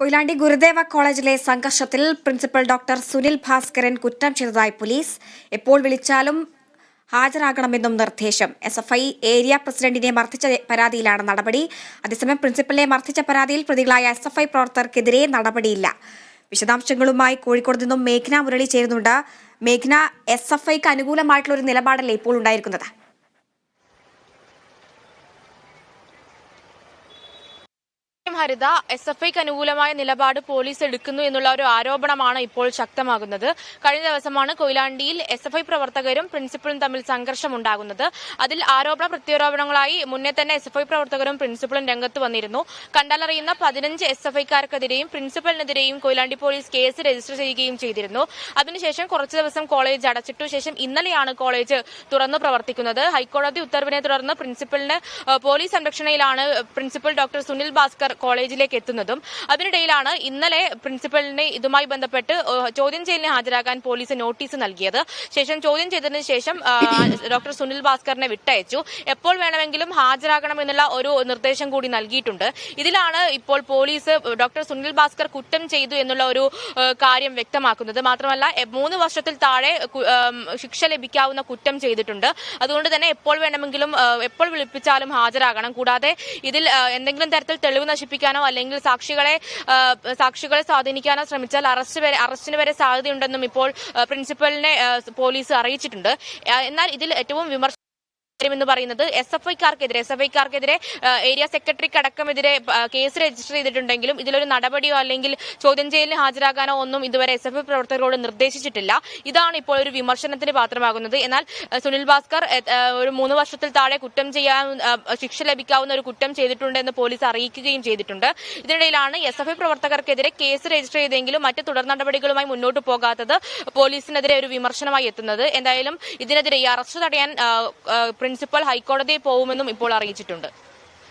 കൊയിലാണ്ടി ഗുരുദേവ കോളേജിലെ സംഘർഷത്തിൽ principal doctor Sunil Bhaskaran കുറ്റം ചെയ്തതായി പോലീസ് എപ്പോൾ വിളിച്ചാലും ഹാജരാകണമെന്നും നിർദ്ദേശം. എസ് എഫ് ഐ ഏരിയ പ്രസിഡന്റിനെ മർദ്ദിച്ച പരാതിയിലാണ് നടപടി. അതേസമയം പ്രിൻസിപ്പലിനെ മർദ്ദിച്ച പരാതിയിൽ പ്രതികളായ എസ് എഫ് ഐ പ്രവർത്തകർക്കെതിരെ നടപടിയില്ല. വിശദാംശങ്ങളുമായി കോഴിക്കോട് നിന്നും മേഘ്ന മുരളി ചേരുന്നുണ്ട്. മേഘ്ന എസ് എഫ് ഐക്ക് അനുകൂലമായിട്ടുള്ള ഒരു നിലപാടല്ലേ ഇപ്പോൾ ഉണ്ടായിരിക്കുന്നത്? ഹരിത എസ് എഫ് ഐക്ക് അനുകൂലമായ നിലപാട് പോലീസ് എടുക്കുന്നു എന്നുള്ള ഒരു ആരോപണമാണ് ഇപ്പോൾ ശക്തമാകുന്നത്. കഴിഞ്ഞ ദിവസമാണ് കൊയിലാണ്ടിയിൽ എസ് എഫ് ഐ പ്രവർത്തകരും പ്രിൻസിപ്പളും തമ്മിൽ സംഘർഷമുണ്ടാകുന്നത് അതിൽ ആരോപണ പ്രത്യാരോപണങ്ങളായി മുന്നേ തന്നെ എസ് എഫ് ഐ പ്രവർത്തകരും പ്രിൻസിപ്പളും രംഗത്ത് വന്നിരുന്നു. കണ്ടാലറിയുന്ന പതിനഞ്ച് എസ് എഫ് ഐക്കാർക്കെതിരെയും പ്രിൻസിപ്പലിനെതിരെയും കൊയിലാണ്ടി പോലീസ് കേസ് രജിസ്റ്റർ ചെയ്യുകയും ചെയ്തിരുന്നു. അതിനുശേഷം കുറച്ചു ദിവസം കോളേജ് അടച്ചിട്ടു ശേഷം ഇന്നലെയാണ് കോളേജ് തുറന്നു പ്രവർത്തിക്കുന്നത്. ഹൈക്കോടതി ഉത്തരവിനെ തുടർന്ന് പ്രിൻസിപ്പലിന് പോലീസ് സംരക്ഷണയിലാണ് പ്രിൻസിപ്പൽ ഡോക്ടർ സുനിൽ ഭാസ്കർ കോളേജിലേക്ക് എത്തുന്നതും അതിനിടയിലാണ് ഇന്നലെ പ്രിൻസിപ്പലിനെ ഇതുമായി ബന്ധപ്പെട്ട് ചോദ്യം ചെയ്യലിന് ഹാജരാകാൻ പോലീസ് നോട്ടീസ് നൽകിയത്. ശേഷം ചോദ്യം ചെയ്തതിനു ശേഷം ഡോക്ടർ സുനിൽ ഭാസ്കറിനെ വിട്ടയച്ചു. എപ്പോൾ വേണമെങ്കിലും ഹാജരാകണമെന്നുള്ള ഒരു നിർദ്ദേശം കൂടി നൽകിയിട്ടുണ്ട്. ഇതിലാണ് ഇപ്പോൾ പോലീസ് ഡോക്ടർ സുനിൽ ഭാസ്കർ കുറ്റം ചെയ്തു എന്നുള്ള ഒരു കാര്യം വ്യക്തമാക്കുന്നത്. മാത്രമല്ല മൂന്ന് വർഷത്തിൽ താഴെ ശിക്ഷ ലഭിക്കാവുന്ന കുറ്റം ചെയ്തിട്ടുണ്ട്. അതുകൊണ്ട് തന്നെ എപ്പോൾ വേണമെങ്കിലും എപ്പോൾ വിളിപ്പിച്ചാലും ഹാജരാകണം. കൂടാതെ ഇതിൽ എന്തെങ്കിലും തരത്തിൽ തെളിവ് നശിപ്പിക്കാനോ അല്ലെങ്കിൽ സാക്ഷികളെ സാക്ഷികളെ സ്വാധീനിക്കാനോ ശ്രമിച്ചാൽ അറസ്റ്റ് വരെ അറസ്റ്റിന് വരെ സാധ്യതയുണ്ടെന്നും ഇപ്പോൾ പ്രിൻസിപ്പലിനെ പോലീസ് അറിയിച്ചിട്ടുണ്ട്. എന്നാൽ ഇതിൽ ഏറ്റവും വിമർശനം എന്ന് പറയുന്നത് എസ് എഫ് ഐക്കാർക്കെതിരെ എസ് എഫ് ഐക്കാർക്കെതിരെ ഏരിയ സെക്രട്ടറിക്ക് അടക്കമെതിരെ കേസ് രജിസ്റ്റർ ചെയ്തിട്ടുണ്ടെങ്കിലും ഇതിലൊരു നടപടിയോ അല്ലെങ്കിൽ ചോദ്യം ചെയ്യലിന് ഹാജരാകാനോ ഒന്നും ഇതുവരെ എസ് എഫ് ഐ പ്രവർത്തകരോട് നിർദ്ദേശിച്ചിട്ടില്ല. ഇതാണ് ഇപ്പോൾ ഒരു വിമർശനത്തിന് പാത്രമാകുന്നത്. എന്നാൽ സുനിൽ ഭാസ്കർ ഒരു മൂന്ന് വർഷത്തിൽ താഴെ കുറ്റം ചെയ്യാൻ ശിക്ഷ ലഭിക്കാവുന്ന ഒരു കുറ്റം ചെയ്തിട്ടുണ്ടെന്ന് പോലീസ് അറിയിക്കുകയും ചെയ്തിട്ടുണ്ട്. ഇതിനിടയിലാണ് എസ് എഫ് ഐ പ്രവർത്തകർക്കെതിരെ കേസ് രജിസ്റ്റർ ചെയ്തെങ്കിലും മറ്റ് തുടർ നടപടികളുമായി മുന്നോട്ട് പോകാത്തത് പോലീസിനെതിരെ ഒരു വിമർശനമായി എത്തുന്നത്. എന്തായാലും ഇതിനെതിരെ ഈ അറസ്റ്റ് തടയാൻ പ്രിൻസിപ്പൽ ഹൈക്കോടതിയിൽ പോകുമെന്നും ഇപ്പോൾ അറിയിച്ചിട്ടുണ്ട്.